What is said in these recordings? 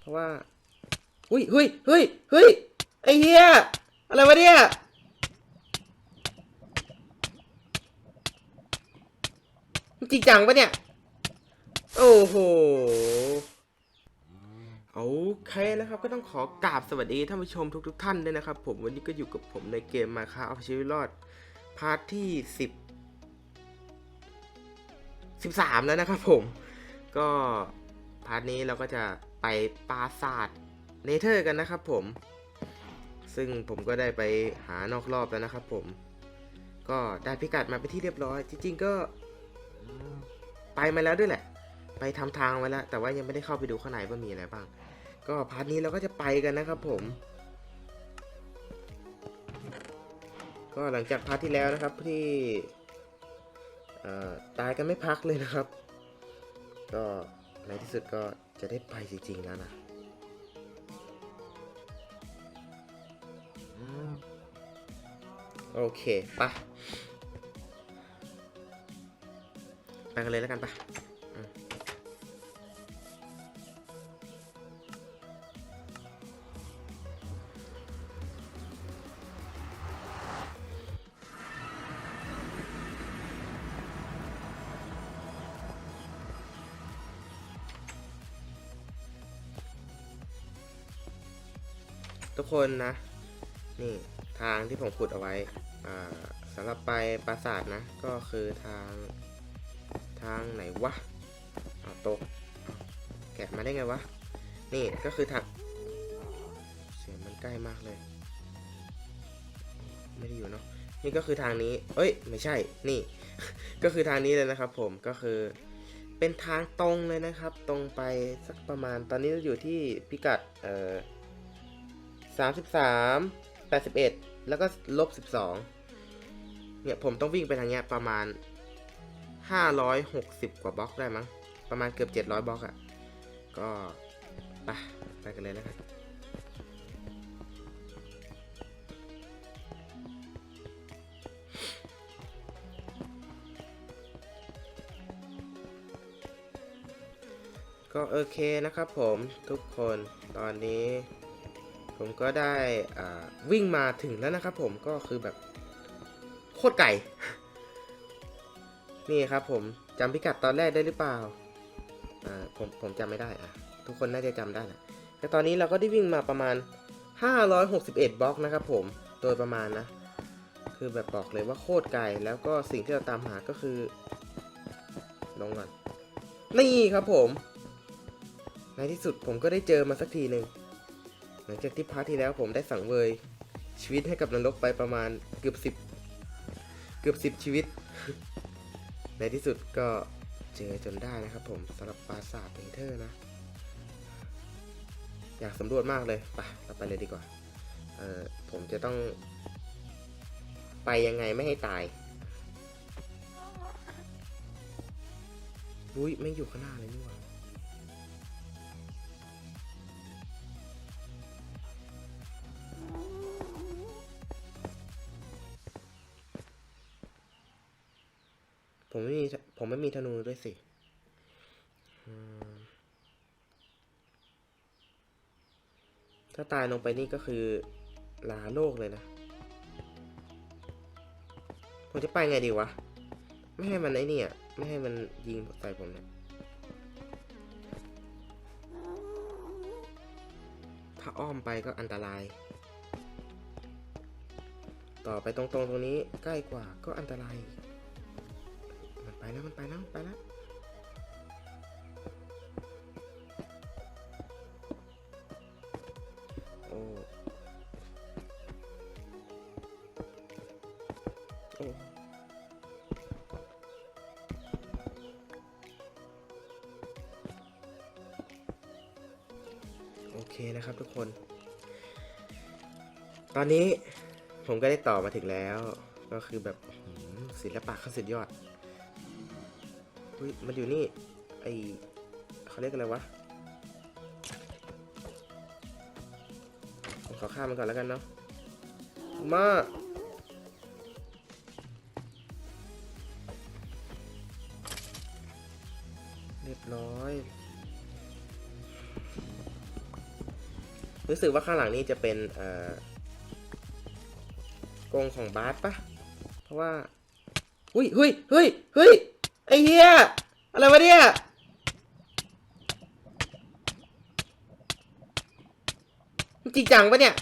เพราะว่าอุ้ยเฮ้ยเฮ้ยเฮ้ยไอ้เหี้ยอะไรวะเนี่ยจริงจังปะเนี่ย โอ้โหโอเคนะครับก็ต้องขอกราบสวัสดีท่านผู้ชมทุกๆท่านด้วยนะครับ ผมวันนี้ก็อยู่กับผมในเกมมาคาเอาชีวิตรอด พาร์ทที่สิบสิบสามแล้วนะครับผม ก็พาร์ทนี้เราก็จะ ไปปราสาทเนเธอร์กันนะครับผม ซึ่งผมก็ได้ไปหานอกรอบแล้วนะครับผม ก็ได้พิกัดมาเป็นที่เรียบร้อย จริงๆก็ไปมาแล้วด้วยแหละ ไปทำทางไว้แล้ว แต่ว่ายังไม่ได้เข้าไปดูข้างในว่ามีอะไรบ้าง ก็พาร์ทนี้เราก็จะไปกันนะครับผม ก็หลังจากพาร์ทที่แล้วนะครับที่ตายกันไม่พักเลยนะครับ ก็ในที่สุดก็ จะได้ไปจริงๆแล้วนะโอเคปะไปกันเลยแล้วกันปะ คนนะ นี่ทางที่ผมขุดเอาไว้สำหรับไปปราสาทนะ ก็คือทาง ทางไหนวะเอาตก แกะมาได้ไงวะ นี่ก็คือทาง เสียงมันใกล้มากเลย ไม่ได้อยู่เนาะ นี่ก็คือทางนี้ เอ้ย ไม่ใช่ นี่ ก็คือทางนี้เลยนะครับผม ก็คือ เป็นทางตรงเลยนะครับ ตรงไปสักประมาณ ตอนนี้เราอยู่ที่พิกัด เอ่อ สามสิบสามแปดสิบเอ็ดแล้วก็ลบสิบสองเนี่ยผมต้องวิ่งไปทางเนี้ยประมาณห้าร้อยหกสิบกว่าบล็อกได้มั้ง ประมาณเกือบเจ็ดร้อยบล็อกอะ่ะ ก็ไปไปกันเลยแล้วกันก็โอเคนะครับผมทุกคนตอนนี้ ผมก็ได้วิ่งมาถึงแล้วนะครับผมก็คือแบบโคตรไก่ นี่ครับผมจำพิกัดตอนแรกได้หรือเปล่าผมผมจำไม่ได้อะทุกคนน่าจะจำได้แหละแต่ตอนนี้เราก็ได้วิ่งมาประมาณ 561 บล็อกนะครับผมโดยประมาณนะ คือแบบบอกเลยว่าโคตรไกลแล้วก็สิ่งที่เราตามหาก็คือลงก่อนนี่ครับผม ในที่สุดผมก็ได้เจอมาสักทีหนึ่ง ลังจากที่พาร์ทที่แล้วผมได้สั่งเวยชีวิตให้กับนรกไปประมาณเกือบสิบเกือบสิบชีวิต ในที่สุดก็เจอจนได้นะครับผมสำหรับปราสาทเนเธอร์นะ อยากสำรวจมากเลยไปเราไปเลยดีกว่าเออผมจะต้อง ไปยังไงไม่ให้ตายอุ้ยไม่อยู่ข้างหน้าเลยนี่หว่า ผมไม่มีผมไม่มีธนูด้วยสิถ้าตายลงไปนี่ก็คือลาโลกเลยนะ ผมจะไปไงดีวะ ไม่ให้มันไอ้นี่อะ ไม่ให้มันยิงใส่ผมเนี่ยถ้าอ้อมไปก็อันตราย ต่อไปตรงๆตรงนี้ใกล้กว่าก็อันตราย แล้วมันไปแล้วไปแล้วโอ้โอ้โอเคนะครับทุกคน ตอนนี้ผมก็ได้ต่อมาถึงแล้ว ก็คือแบบศิลปะขั้นสุดยอด ฮ้ยมันอยู่นี่ ไอเขาเรียกอะไรวะผมขอข้ามมันก่อนแล้วกันเนาะ มาเรียบร้อย รู้สึกว่าข้างหลังนี้จะเป็นเอ่อกรงของบาสปะเพราะว่า อุ้ยเฮ้ยเฮ้ยเฮ้ย เฮียอะไรวะเนี่ยจริงจังปะเนี่ย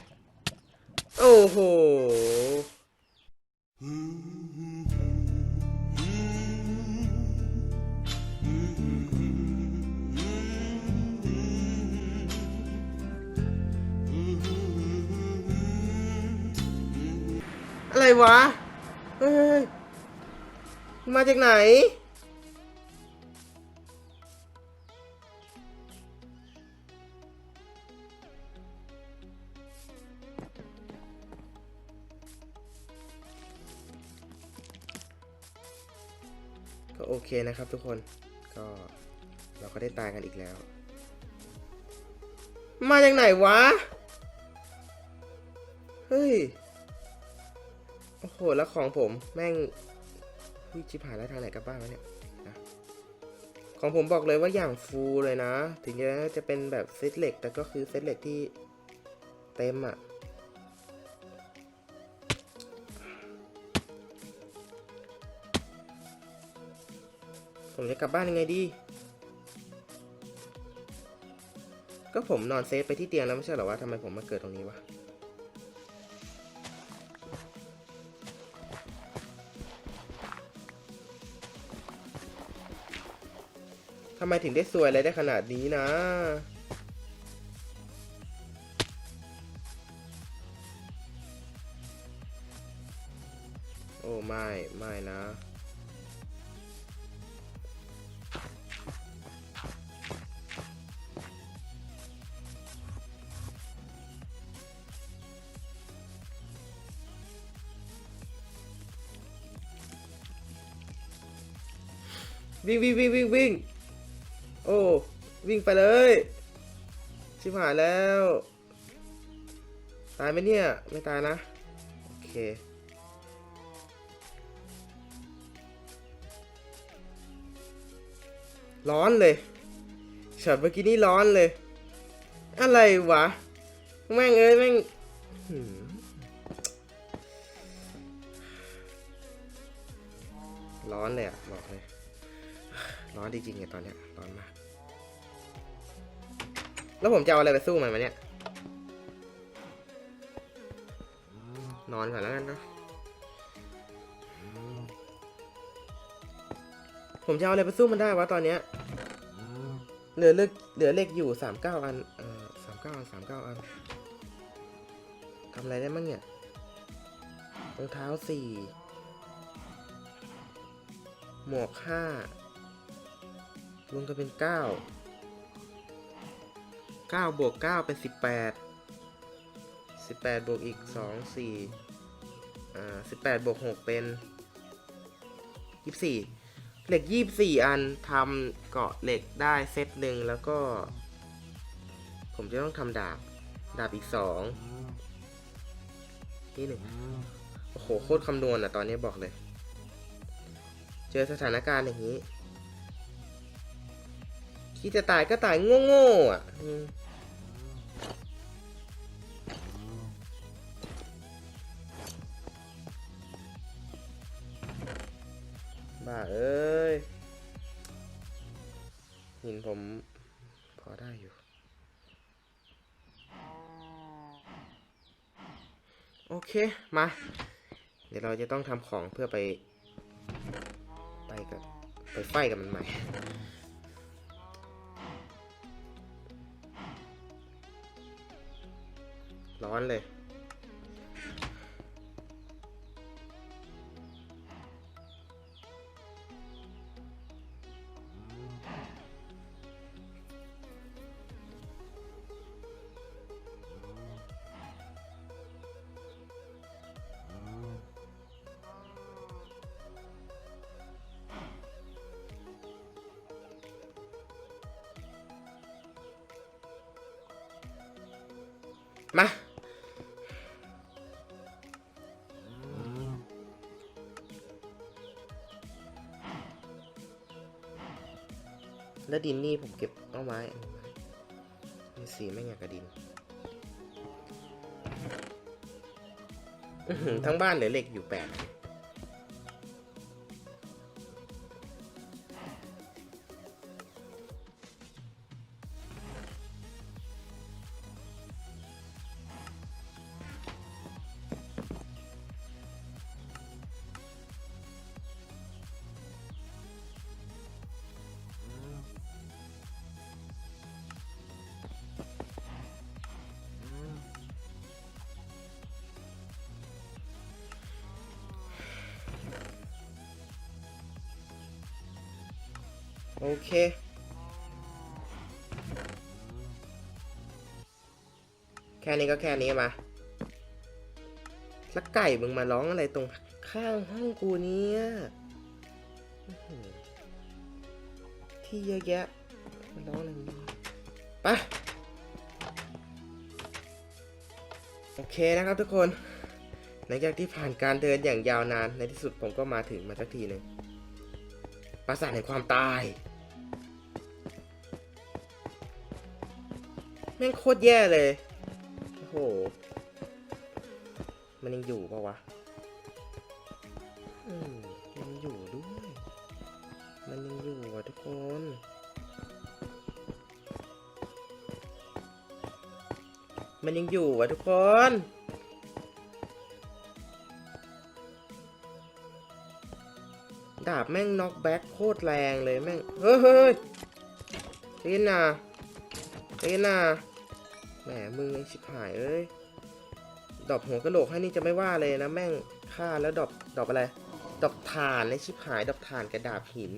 โอ้โหอะไรวะ เฮ้ย มาจากไหน เคนะครับทุกคนก็เราก็ได้ตายกันอีกแล้ว มาจากไหนวะ เฮ้ย โอ้โห แล้วของผมแม่งวิจิบหายแล้วทางไหนกลับบ้านวะเนี่ยนะของผมบอกเลยว่าอย่างฟูลเลยนะ ถึงจะจะเป็นแบบเซตเหล็ก แต่ก็คือเซตเหล็กที่เต็มอะ่ะ ผมจะกลับบ้านยังไงดี ก็ผมนอนเซฟไปที่เตียงแล้วไม่ใช่เหรอวะทำไมผมมาเกิดตรงนี้วะทำไมถึงได้สวยอะไรได้ขนาดนี้นะ วิ่งวิ่งวิ่งวิ่งวิ่งโอ้วิ่งไปเลย ชิบหายแล้ว ตายไหมเนี่ย ไม่ตายนะ โอเค ร้อนเลยช็อตเมื่อกี้นี่ร้อนเลย อะไรวะ แม่งเอ้ยแม่งร้อนเลยอะ อนจริงๆเนี่ยตอนเนี้ยร้อนมากแล้วผมจะเอาอะไรไปสู้มันมาเนี่ย นอนก่อนแล้วกันนะผมจะเอาอะไรไปสู้มันได้วะตอนเนี้ยเหลือเลือกเหลือเล็กอยู่สามเก้าอันเอ่อสามเก้าอันสามเก้าอันทำอะไรได้มั่งเนี่ยรองเท้าสี่หมวกห้า รวมกันเป็นเก้าเก้าบวกเก้าเป็นสิบแปดสิบแปดบวกอีกสองสี่อ่าสิบแปดบวกหกเป็นยี่สิบสี่เหล็กยี่สิบสี่อันทำเกาะเหล็กได้เซตหนึ่งแล้วก็ ผมจะต้องทำดาบ ดาบอีกสองนี่หนึ่งโอ้โห โคตรคำนวณอะ ตอนนี้บอกเลย เจอสถานการณ์อย่างนี้ คิดจะตายก็ตายโง่ๆอะบ้าเอ้ยหินผมพอได้อยู่ โอเค มา เดี๋ยวเราจะต้องทำของเพื่อไป ไปกับ ไปไฟกับมันใหม่ ร้อนเลย มา ก็ดินนี่ผมเก็บต้นไม้สีไม่อยากกระดินทั้งบ้านเหลือเหล็กอยู่แปด โอเคแค่นี้ก็แค่นี้มาแล้วไก่มึงมาร้องอะไรตรงข้างห้องกูเนี่ยที่เยอะแยะมาร้องอะไรนี่ปะโอเคนะครับทุกคนหลังจากที่ผ่านการเดินอย่างยาวนานในที่สุดผมก็มาถึงมาสักทีหนึ่งปราสาทแห่งความตาย แม่งโคตรแย่เลย โอ้โห มันยังอยู่ปะวะ อืมยังอยู่ด้วย มันยังอยู่อะทุกคนมันยังอยู่อะทุกคน ดาบแม่งน็อกแบ็คโคตรแรงเลยแม่ง เฮ้ยเฮ้ยเฮ้ยนะเฮ้ยนะ แหมมึงไอ้ชิบหายเอ้ยดอกหัวกระโหลกให้นี่จะไม่ว่าเลยนะแม่งฆ่าแล้วดอกดอกอะไร ดอกถ่านในชิบหายดอกถ่านกระดาบหิน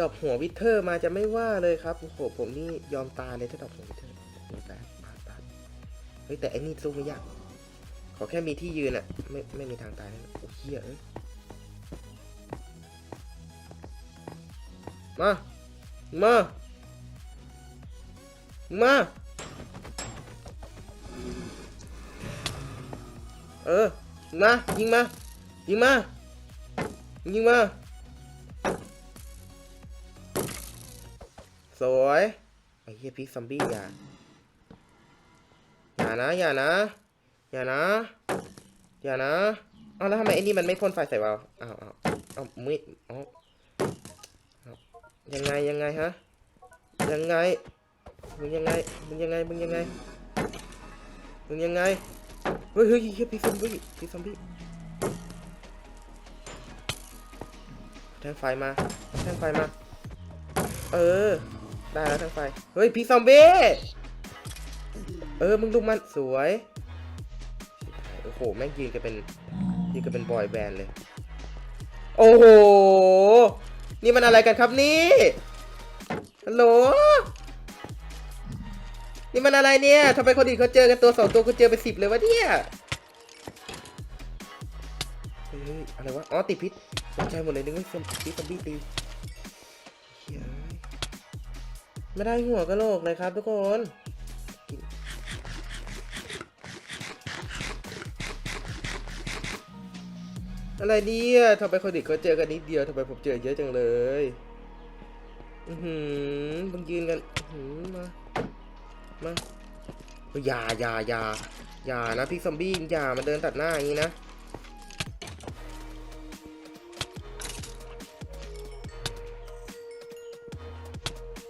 ดอกหัววิเทอร์มาจะไม่ว่าเลยครับโอ้โหผมนี่ยอมตายเลยถ้าดอกหัววิเทอร์นี่แป๊บปาดปาดเฮ้ยแต่ไอ้นี่สู้ไม่ยากขอแค่มีที่ยืนอะไม่ไม่มีทางตายแน่โอ้เหี้ยเอ้ยมา มา มา เออมายิงมายิงมายิงมาสวยไอ้เหี้ยพิกซอมบี้อย่าอย่านะอย่านะอย่านะอย่านะเอาแล้วทำไมไอ้นี่มันไม่พ่นไฟใส่เราอ้าวอ้าวอ้าวไม่อ๋อยังไงยังไงฮะยังไงมึงยังไงมึงยังไงมึงยังไงมึงยังไง ฮ้ยเฮ้ยเฮ้ยพี่ซอมบี้พี่ซอมบี้แทงไฟมาแทงไฟมา เออ ได้แล้วแทงไฟ เฮ้ยพี่ซอมบี้ เออ มึงลุกมันสวย โอ้โห แม่งยืนกันเป็นยืนกันเป็นบอยแบนด์เลย โอ้โห นี่มันอะไรกันครับนี่ ฮัลโหล นี่มันอะไรเนี่ยทำไมคนอื่นเขาเจอกันตัวสองตัวกูเจอไปสิบเลยวะเนี่ยเฮ้ยอะไรวะ อ๋อติดพิษตกใจหมดเลยนึกว่าซอมพิษซอมบี้ตีไม่ได้หัวกะโหลกเลยครับทุกคนอะไรเนี่ยทำไมคนอื่นเขาเจอกันนิดเดียวทำไมผมเจอเยอะจังเลย อือหือมึงยืนกัน อือหือมา มาเฮ้ยอย่าอย่าอย่าอย่านะพี่ซอมบี้อย่ามาเดินตัดหน้าอย่างนี้นะ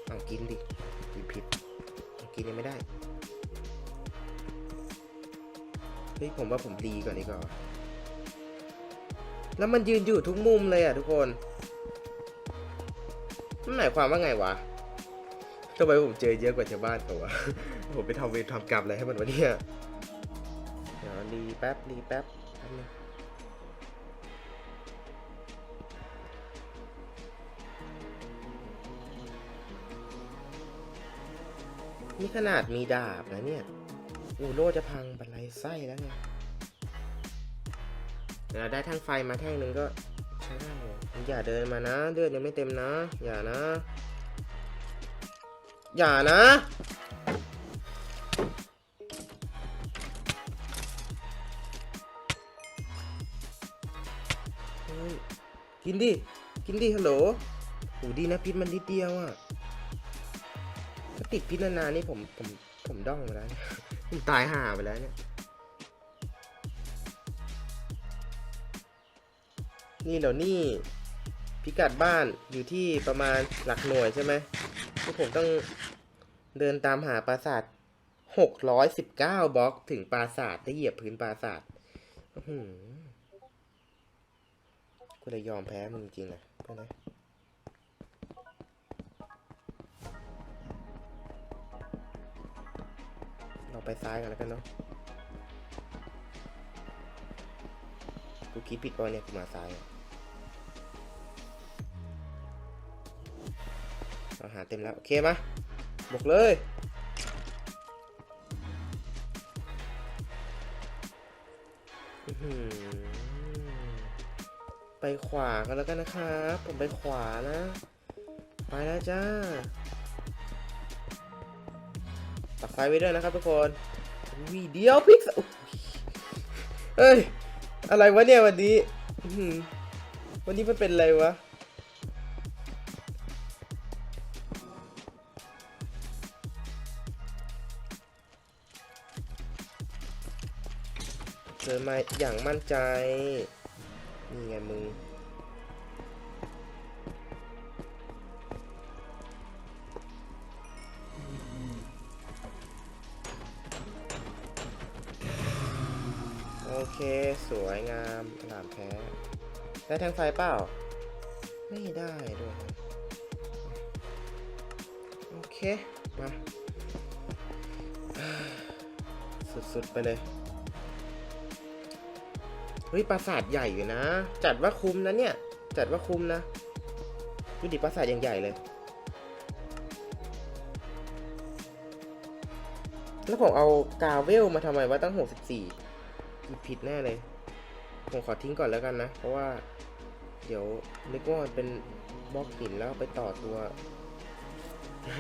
เอากินดิกินผิดกินยังไม่ได้เฮ้ยผมว่าผมดีก่อนดีกว่าแล้วมันยืนอยู่ทุกมุมเลยอะทุกคนมันหมายความว่าไงวะ ทำไมผมเจอเยอะกว่าชาวบ้านเขาวะผมไปทำเวรทำกรรมอะไรให้มันวะเนี่ยเดี๋ยวรีแป๊บรีแป๊บแป๊บนึงนี่ขนาดมีดาบนะเนี่ย อูโลจะพังบันไลไส้แล้วไงเดี๋ยวได้แท่งไฟมาแท่งหนึ่งก็ใช้ได้อยู่อย่าเดินมานะ เลือดยังไม่เต็มนะ อย่านะ อย่านะ กินดิ กินดิ ฮัลโหลโหดีนะพิษมันนิดเดียวอะ ถ้าติดพิษนานๆนี่ผม ผม ผมด้องไปแล้วเนี่ยผมตายห่าไปแล้วเนี่ย นี่เดี๋ยวนี่พิกัดบ้านอยู่ที่ประมาณหลักหน่วยใช่ไหมที่ผมต้อง เดินตามหาปราสาทหกร้อยสิบเก้าบล็อกถึงปราสาทได้เหยียบพื้นปราสาทอื้อหือกูเลยยอมแพ้มึงจริงๆนะเพื่อนนะเราไปซ้ายกันแล้วกันเนาะกูคิดผิดว่าเนี่ยกูมาซ้ายอะอาหาเต็มแล้ว โอเคไหม บวกเลย ไปขวากันแล้วกันนะครับ ผมไปขวานะ ไปแล้วจ้าตัดไฟไว้ด้วยนะครับทุกคนวีเดียวพิกซ์เอ้ย อะไรวะเนี่ยวันนี้ วันนี้มันเป็นอะไรวะ มาอย่างมั่นใจ นี่ไงมึง โอเค สวยงามหลามแพ้ได้แทงไฟเปล่า ไม่ได้ด้วย โอเค มา สุดๆ ไปเลย เฮ้ยปราสาทใหญ่อยู่นะ จัดว่าคุ้มนะเนี่ย จัดว่าคุ้มนะดูดิปราสาทอย่างใหญ่เลย แล้วผมเอากาเวลมาทำไมว่าตั้ง 64หยิบผิดแน่เลย ผมขอทิ้งก่อนแล้วกันนะ เพราะว่า เดี๋ยวนึกว่ามันเป็นบล็อกหินแล้วไปต่อตัว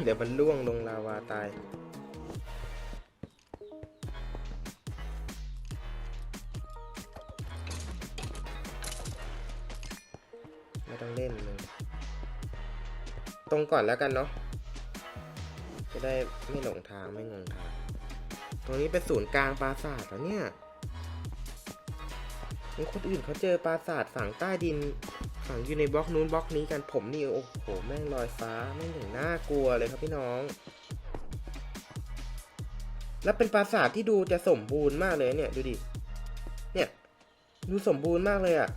เดี๋ยวมันล่วงลงลาวาตาย ไม่ต้องเล่นเลยตรงก่อนแล้วกันเนาะจะได้ไม่หลงทางไม่งงทางตรงนี้เป็นศูนย์กลางปราสาทแล้วเนี่ยมีคนอื่นเขาเจอปราสาทฝังใต้ดินฝังอยู่ในบล็อกนู้นบล็อกนี้กันผมนี่โอ้โหแม่งลอยฟ้าแม่งอย่างน่ากลัวเลยครับพี่น้อง แล้วเป็นปราสาทที่ดูจะสมบูรณ์มากเลยเนี่ยดูดิเนี่ยดูสมบูรณ์มากเลยอะ่ะ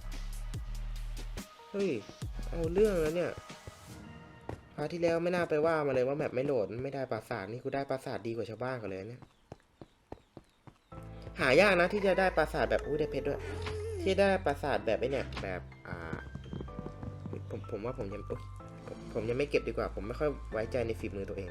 เฮ้ย เอาเรื่องแล้วเนี่ยพาร์ทที่แล้วไม่น่าไปว่ามาเลยว่าแมปไม่โหลดไม่ได้ปราสาทนี่กูได้ปราสาทดีกว่าชาวบ้านกันเลยเนี่ยหายากนะที่จะได้ปราสาทแบบอุ้ยได้เพชรด้วย ที่ได้ปราสาทแบบไอ้เนี่ยแบบอ่า ผมผมว่าผมยังผมผมยังไม่เก็บดีกว่า ผมไม่ค่อยไว้ใจในฝีมือตัวเอง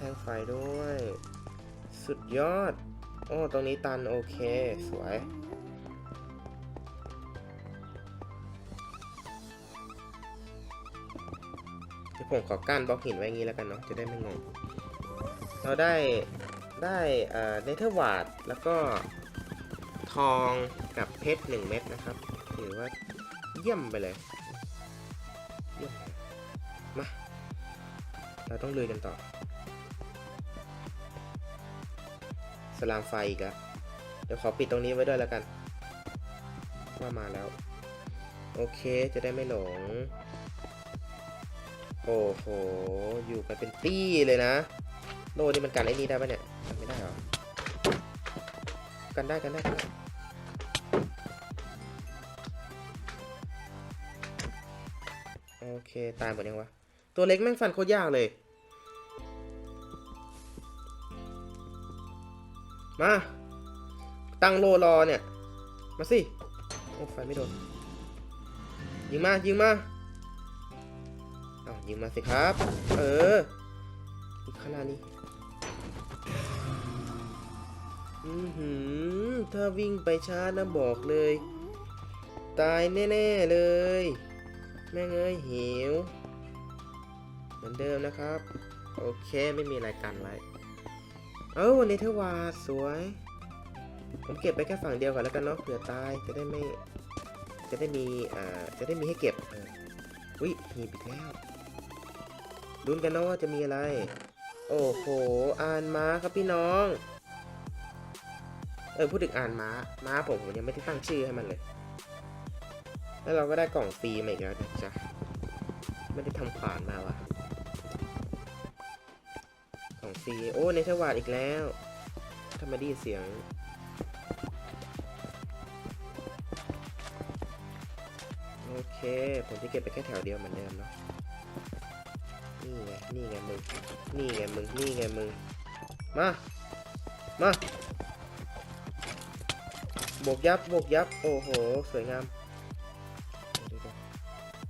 แท่งไฟด้วย สุดยอด โอ้ ตรงนี้ตันโอเค สวย เดี๋ยวผมขอกั้นบล็อกหินไว้งนี้แล้วกันเนาะ จะได้ไม่งง เราได้ ได้เอ่อเนเธอร์วาดแล้วก็ทองกับเพชรหนึ่งเม็ดนะครับถือว่าเยี่ยมไปเลยเยี่ยมเลยมา เราต้องลุยกันต่อ สลามไฟอีกแล้วเดี๋ยวขอปิดตรงนี้ไว้ด้วยแล้วกัน ว่ามาแล้ว โอเคจะได้ไม่หลง โอ้โห อยู่กันเป็นตี้เลยนะ โลนี่มันกันไอ้นี่ได้ปะเนี่ยกันไม่ได้หรอ กันได้กันได้กันได้โอเค ตายหมดยังวะ ตัวเล็กแม่งฟันโคตรยากเลย มา ตั้งโลรอเนี่ย มาสิ โอ้ไฟไม่โดน ยิงมา ยิงมาเอายิงมาสิครับ เอออีกขนาดนี้อือหือถ้าวิ่งไปช้านะบอกเลย ตายแน่ๆเลย แม่งเอ้ยหิว เหมือนเดิมนะครับ โอเคไม่มีอะไรกันไว้ เอ้าวันนี้เทวาสวย ผมเก็บไปแค่ฝั่งเดียวก่อนแล้วกันเนาะเผื่อตายจะได้ไม่ จะได้มีอ่าจะได้มีให้เก็บอุ้ยหีบอีกแล้วลุ้นกันเนาะว่าจะมีอะไร โอ้โหอ่านม้าครับพี่น้องเออพูดถึงอ่านม้าม้าผมผมยังไม่ได้ตั้งชื่อให้มันเลย แล้วเราก็ได้กล่องฟรีมาอีกแล้วนะจ๊ะไม่ได้ทำผ่านมาว่ะ กล่องฟรีโอ้ในทวาดอีกแล้วทำไมได้เสียง โอเค ผมจะเก็บไปแค่แถวเดียวเหมือนเดิมเนาะนี่ไง นี่ไงมึง นี่ไงมึง นี่ไงมึง มา มาบวกยับบวกยับ โอ้โห สวยงาม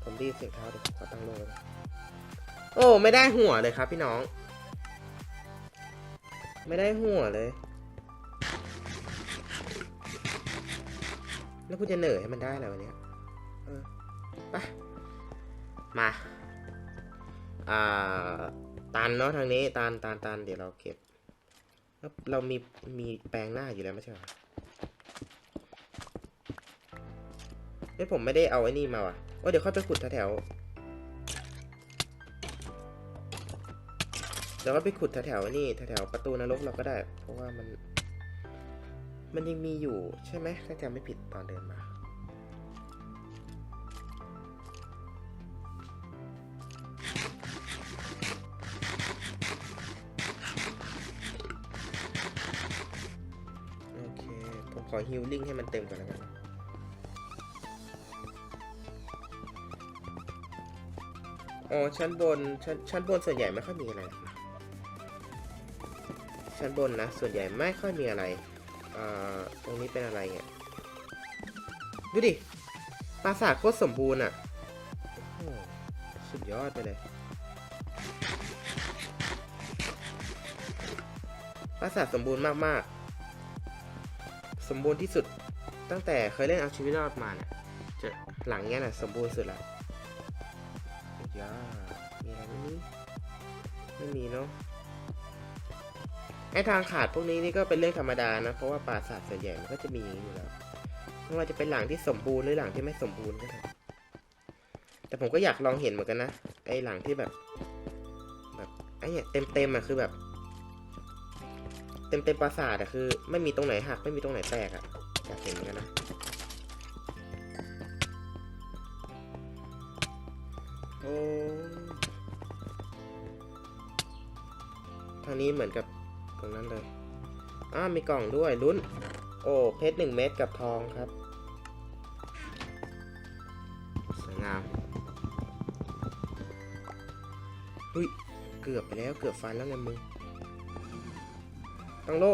ผมดีเสียงเท้าเดี๋ยวขอตั้งโลกโอ้ ไม่ได้หัวเลยครับพี่น้อง ไม่ได้หัวเลย แล้วคุณจะเหนื่อยให้มันได้แล้ววันเนี้ยเออไปมา อ่า ตันเนาะทางนี้ ตันตันตันเดี๋ยวเราเก็บ แล้วเรามี มีแปลงหน้าอยู่แล้วไม่ใช่เหรอเฮ้ยผมไม่ได้เอาไอ้นี่มาว่ะว่าเดี๋ยวค่อยไปขุดแถว ๆเดี๋ยวก็ไปขุดแถวๆนี่แถวๆประตูนรกเราก็ได้ เพราะว่ามัน มันยังมีอยู่ใช่ไหมถ้าจำไม่ผิดตอนเดินมาโอเค ผมขอฮิลลิ่งให้มันเต็มก่อนแล้วกันอ๋อชั้นบนชั้นชั้นบนส่วนใหญ่ไม่ค่อยมีอะไร ชั้นบนนะ ส่วนใหญ่ไม่ค่อยมีอะไร อ่า ตรงนี้เป็นอะไรเนี่ย ดูดิ ปราสาทโคตรสมบูรณ์อะ โอ้สุดยอดไปเลย ปราสาทสมบูรณ์มาก ๆ สมบูรณ์ที่สุด ตั้งแต่เคยเล่นเอาชีวิตรอดมาเนี่ยจะหลังเนี้ยน่ะสมบูรณ์สุดล้วย่ามีอะไรไหมนี่ไม่มีเนาะ ไอทางขาดพวกนี้นี่ก็เป็นเรื่องธรรมดานะ เพราะว่าปราสาทส่วนใหญ่มันก็จะมีอย่างนี้อยู่แล้วไม่ว่าจะเป็นหลังที่สมบูรณ์หรือหลังที่ไม่สมบูรณ์ก็เถอะแต่ผมก็อยากลองเห็นเหมือนกันนะ ไอหลังที่แบบ แบบไอเนี่ยเต็มเต็มอะคือแบบ เต็มเต็มปราสาทอะคือ ไม่มีตรงไหนหักไม่มีตรงไหนแตกอะอยากเห็นเหมือนกันนะโอ้ทางนี้เหมือนกับามีกล่องด้วยลุ้น โอ้เพชรหนึ่งเม็ดกับทองครับสวยงามเฮ้ยเกือบไปแล้วเกือบฟันแล้วไงมึงตั้งโล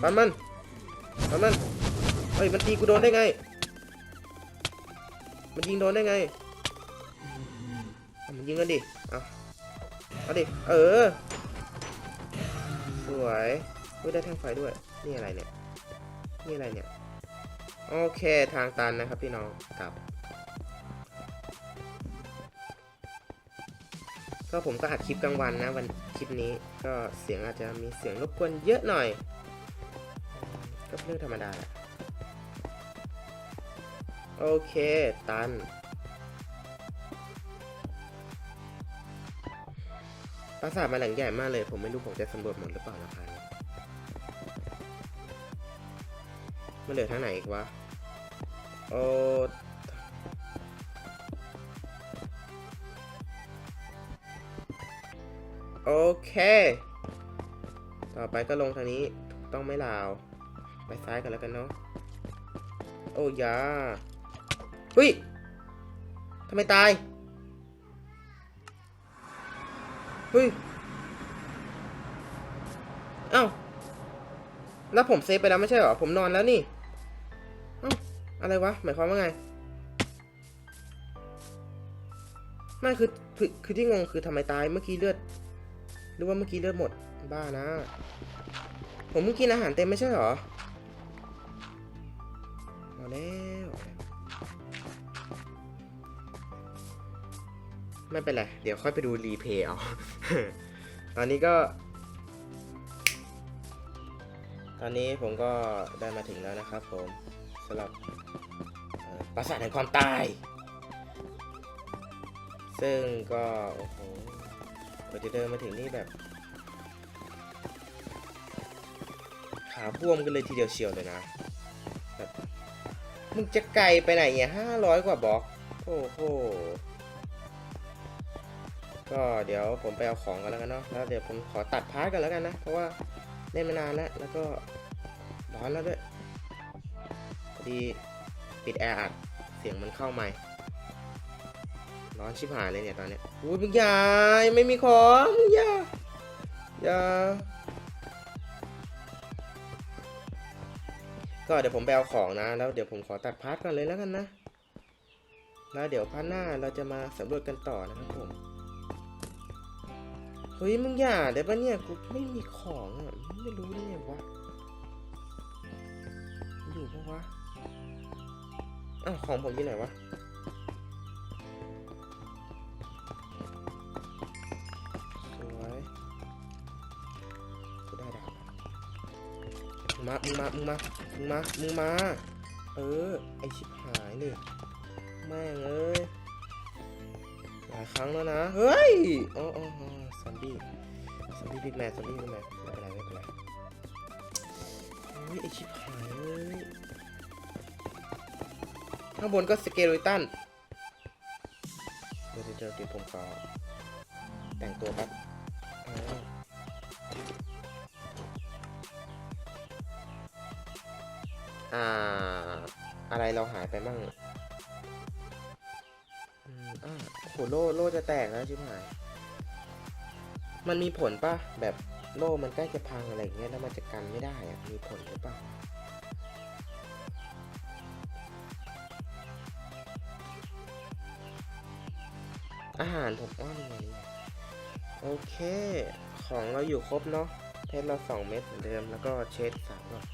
ฟันมันฟันมันเฮ้ยมันตีกูโดนได้ไง มันยิงโดนได้ไงมันยิงกันดิ เอาเอาดิ เออ วยเฮ้ยได้แท่งไฟด้วย นี่อะไรเนี่ย นี่อะไรเนี่ย โอเคทางตันนะครับพี่น้องกลับ ก็ผมก็อัดคลิปกลางวันนะวันคลิปนี้ก็เสียงอาจจะมีเสียงรบกวนเยอะหน่อย ก็เป็นเรื่องธรรมดาแหละโอเค ตัน ปราสาทมาหลังใหญ่มากเลย ผมไม่รู้ผมจะสำรวจหมดหรือเปล่าราคานี้มันเหลือทางไหนอีกวะ โอ้โอเค ต่อไปก็ลงทางนี้ต้องไม่ลาว ไปซ้ายกันแล้วกันเนาะ โอ้ยาเฮ้ยทำไมตาย เฮ้ย เอ้า แล้วผมเซฟไปแล้วไม่ใช่เหรอ ผมนอนแล้วนี่ เอ้า อะไรวะ หมายความว่าไง ไม่คือ คือคือที่งงคือทำไมตายเมื่อกี้เลือด หรือว่าเมื่อกี้เลือดหมด บ้านะ ผมเมื่อกินอาหารเต็มไม่ใช่เหรอเอาแล้ว ไม่เป็นไร เดี๋ยวค่อยไปดูรีเพย์เอา ตอนนี้ก็ ตอนนี้ผมก็ได้มาถึงแล้วนะครับผมสำหรับปราสาทแห่งความตาย ซึ่งก็ โอ้โหกว่าจะเดินมาถึงนี่แบบ ขาบวมกันเลยทีเดียวเชียวเลยนะ แบบ มึงจะไกลไปไหนเนี่ยห้าร้อยกว่าบล็อก โอ้โห ก็เดี๋ยวผมไปเอาของกันแล้วกันเนาะแล้วเดี๋ยวผมขอตัดพาร์ทกันแล้วกันนะ เพราะว่าเล่นมานานแล้ว แล้วก็ร้อนแล้วด้วยพอดีปิดแอร์อัดเสียงมันเข้าใหม่ร้อนชิบหายเลยเนี่ยตอนเนี้ยอุ้ยมึงอย่ายไม่มีของมึงอย่าอย่าก็เดี๋ยวผมไปเอาของนะ แล้วเดี๋ยวผมขอตัดพาร์ทก่อนเลยแล้วกันนะ แล้วเดี๋ยวพาร์ทหน้าเราจะมาสำรวจกันต่อนะครับผม เฮ้ยมึงอย่าได้ปะเนี่ยกูไม่มีของอะไม่รู้ได้ไงวะอยู่ปะวะอ้าวของผมอยู่ไหนวะสวยกูได้ดาบแล้วมึงมามึงมามึงมามึงมามึงมา เออ ไอชิบหายนี่แม่งเอ้ย หลายครั้งแล้วนะ เฮ้ยอ๋ออ๋อซอมบี้ซอมบี้บิ๊กแมนซอมบี้บิ๊กแมนไม่เป็นไรไม่เป็นไรเฮ้ยไอชิบหายเอ้ยข้างบนก็สเกเลตันเดี๋ยวเดี๋ยวเดี๋ยวผมขอแต่งตัวแป๊บอออ่า อะไรเราหายไปมั่ง โหโล่โล่จะแตกแล้วชิบหาย มันมีผลปะแบบโล่มันใกล้จะพังอะไรเงี้ยแล้วมันจะกันไม่ได้อะมีผลหรือเปล่าอาหารผมอ้อนไงโอเค ของเราอยู่ครบเนาะเพชรเราสองเม็ดเหมือนเดิมแล้วก็เชดสามก่อน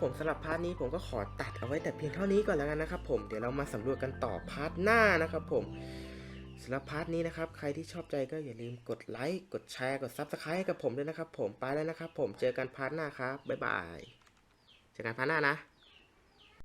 ผมสำหรับพาร์ทนี้ผมก็ขอตัดเอาไว้แต่เพียงเท่านี้ก่อนแล้วกันนะครับผมเดี๋ยวเรามาสำรวจกันต่อพาร์ทหน้านะครับผมสำหรับพาร์ทนี้นะครับใครที่ชอบใจก็อย่าลืมกดไลค์กดแชร์กดซับสไครต์ให้กับผมด้วยนะครับผมไปแล้วนะครับผมเจอกันพาร์ทหน้าครับบ๊ายบายเจอกันพาร์ทหน้านะ